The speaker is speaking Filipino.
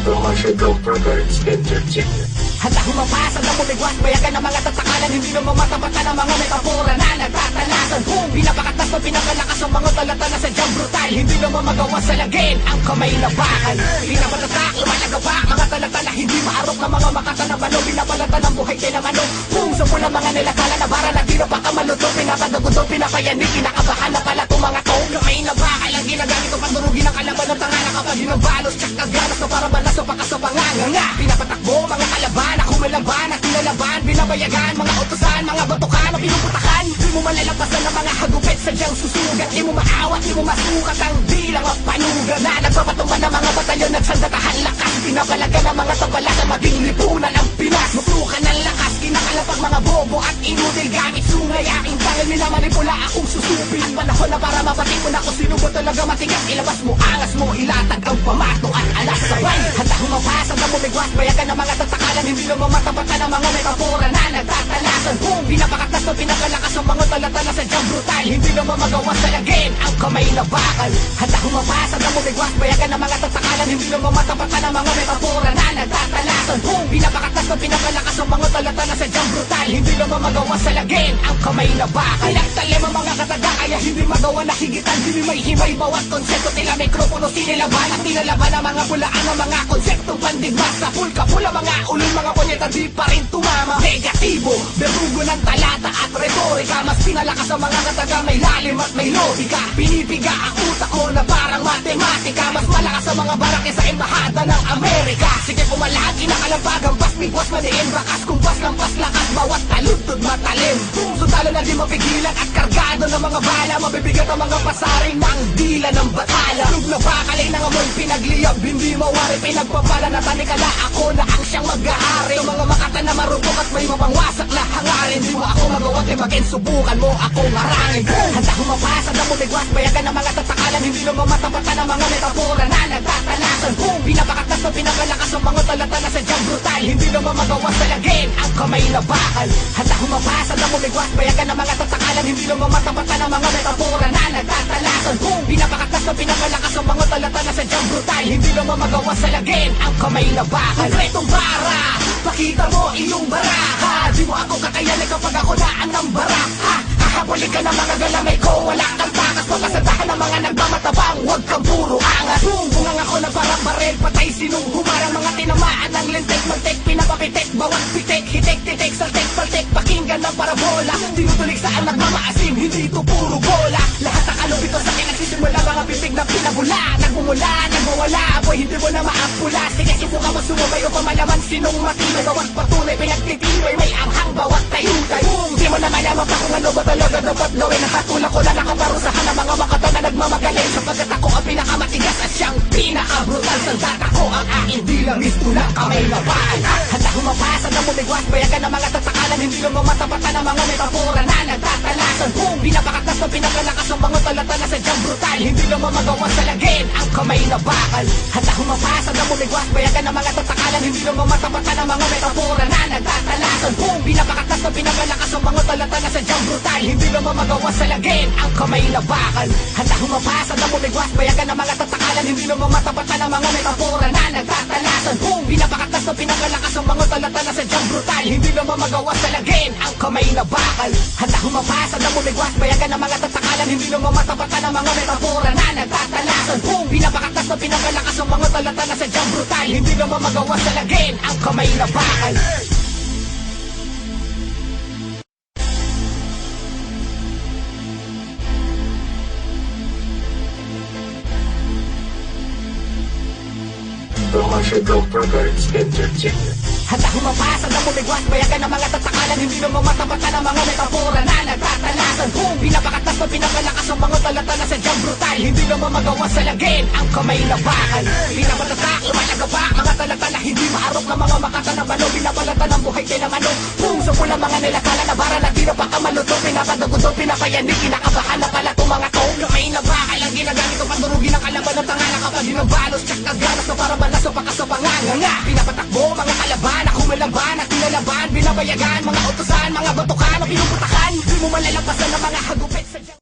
Sugar Brothers Entertainment. Handa humapasa na bumigwas Bayagan ng mga tatakalan. Hindi naman matapatan ng mga metapora na nagtatalasan Kung pinapakatas na pinakalakas ang mga talata na sadyang brutal Hindi naman magawa sa lagin Ang kamay na bakal. Pinapatatak, lumalagaba Mga talata na hindi maarok na mga makata na malo Pinapalata ng buhay kay na ano Kung sa pula mga nilakala na bara na tiro pa kamaluto Pinapadagudo, pinapayanig Kinakabahan na pala itong mga to Kamay na bakal mo malalampasan ng mga hagupit Sadyang susugat, di mo maawat, di mo masukat Ang bilang at panugat Na nagpapatuman ng mga batalyon Nagsandatahan lakas. Pinapalaga ng mga tabala Na maging lipunan ang Pinas. Muklukan ng lakas Kinakalapag mga bobo at inudil Gamit sungay aking tangal Minamanipula akong susupin At panahon na para mapatik mo na kung sino ba talaga matigas. Ilabas mo, angas mo, ilatag ang pamato at alas. Sabay Handa humapasa na bumigwas. Bayagan ng mga tatakalan Hindi naman matapatan ng mga metapora na nagtatalasan. Kung pinapakatas na pinakalakas ang mga talata na sadyang brutal. Hindi naman magawa sa lagin Ang kamay na bakal. Handa humapasa na bumigwas Bayagan ng mga tatakalan. Hindi naman matapatan ng mga metapora na nagtatalasan Kung pinapakatas na pinakalakas ang mga talata na sadyang brutal? Hindi naman magawa sa lagin Ang kamay na bakal Pinagtalim ang mga kataga Kaya hindi magawa na higitan. Hindi may himay bawat konsepto Tila mikropono sinilaban At tinalaban ang mga pulaan Ang mga konsepto. Pandigma Sa full kapula mga ulol Mga punyeta di pa rin tumama. Negatibo, berugo ng talata at retorika. Mas pinalakas ang mga kataga May lalim at may logika. Pinipiga ang utak mo na parang matematika. Mas malakas ang mga barake sa embahada ng Amerika. Sige pumalagi na kalabagan Bas bigwas maniin Bakas kumpas ng pas lakas Bawat taludtod matalim. Sundalo na di mapigilan At kargado ng mga bala Mabibigat ang mga pasaring ng dila ng batala. Lug na bakalay ng amoy pinagliyab Hindi mawari pinagpapala na tanikala Ako na ang siyang mag-aari. Sa mga makata na marupok at may mapangwasak maging subukan mo ako marangin Handa humapasa na bumigwas Bayagan ng mga tatakalan. Hindi naman matapatan ng mga metapora na nagtatalasan Kung pinapakatas na pinakalakas ang mga talata na sadyang brutal Hindi naman magawa sa lagin Ang kamay na bakal. Handa humapasa na bumigwas Bayagan ng mga tatakalan. Hindi naman matapatan ng mga metapora na nagtatalasan Kung pinapakatas na pinakalakas ang mga talata na sadyang brutal Hindi naman magawa sa lagin Ang kamay na bakal. Kompletong bara Pakita mo iyong baraha Hahabulin ka ng mga galamay ko Wala kang takas Papasadahan ng mga nagmamatabang Huwag kang puro angas. Bumbungang ako na parang baril Patay sinong humarang mga tinamaan ng lintik Magtek pinapapitik Bawat pitik Hitik titik Saltik paltik Pakinggan ng parabola. Tinutulig saan nagmamaasim Hindi ito puro bola. Lahat ng alubito sa akin Nagsisimula mga bibig na pinabula. Nagmumula Nagmawala Boy hindi mo na maapula. Sige subukan mo sumabay O pamalaman sinong matibay Bawat patunay Kung ano ba talaga dapat gawin? Nakatulak ko na nakaparusahan Ng mga makata na nagmamagaling. Sapagkat ako ang pinakamatigas At siyang pinakabrutal. Sandat ako ang aking dilangis Tulang kamay na baan Handa humapasa na bumigwas Bayagan ng mga tatakalan Hindi naman matapatan ng mga metapora na nagtatalasan Kung pinapakatas na pinakalakas Ang mga talata na sadyang brutal Hindi naman magawa sa lagin Ang kamay na bakal. Handa humapasa na bumigwas Bayagan ng mga tatakalan Hindi naman matapatan ng mga metapora nagtatalasan Kung pinapakatas na pinakalakas Ang mga talata na sadyang brutal. Hindi naman magawa sa lagin Ang kamay na bakal. Handa humapasa na bumigwas Bayagan ng mga tatakalan. Hindi naman matapatan ng mga metapora na nagtatalasan. Kung pinapakatas na pinakalakas Ang mga talata na sadyang brutal. Hindi naman magawa sa lagin Ang kamay na bakal. Handa humapasa na bumigwas Bayagan ng mga tatakalan. Hindi naman matapatan ng mga metapora na nagtatalasan. Kung pinapakatas na pinakalakas Ang mga talata na sadyang brutal. Hindi naman magawa sa lagin Ang kamay na The Sugar Brothers Entertainment. Handa humapasa na bumigwas Bayagan ng mga tatakalan Hindi naman matapatan ng mga metapora na nagtatalasan Kung pinapakatas na pinakalakas Ang mga talata na sadyang brutal Hindi naman magawa sa lagin Ang kamay na bakal. Pinapatatak, lumalagaba Mga talata na hindi maarok Na mga makata na balo. Pinapalata ng buhay kay ng ano Puso ko lang mga nilakala na bara Na di na pa kamaluto Pinapadagudo, pinapayanig Kinakabahan hinabalos, tsak kaganas Na para balas o pakas o panganga Pinapatakbo, mga kalaban Ako malaban at pinalaban Binabayagan, mga utusan Mga batukan na pinuputakan Di mo malalampasan ng mga hagupit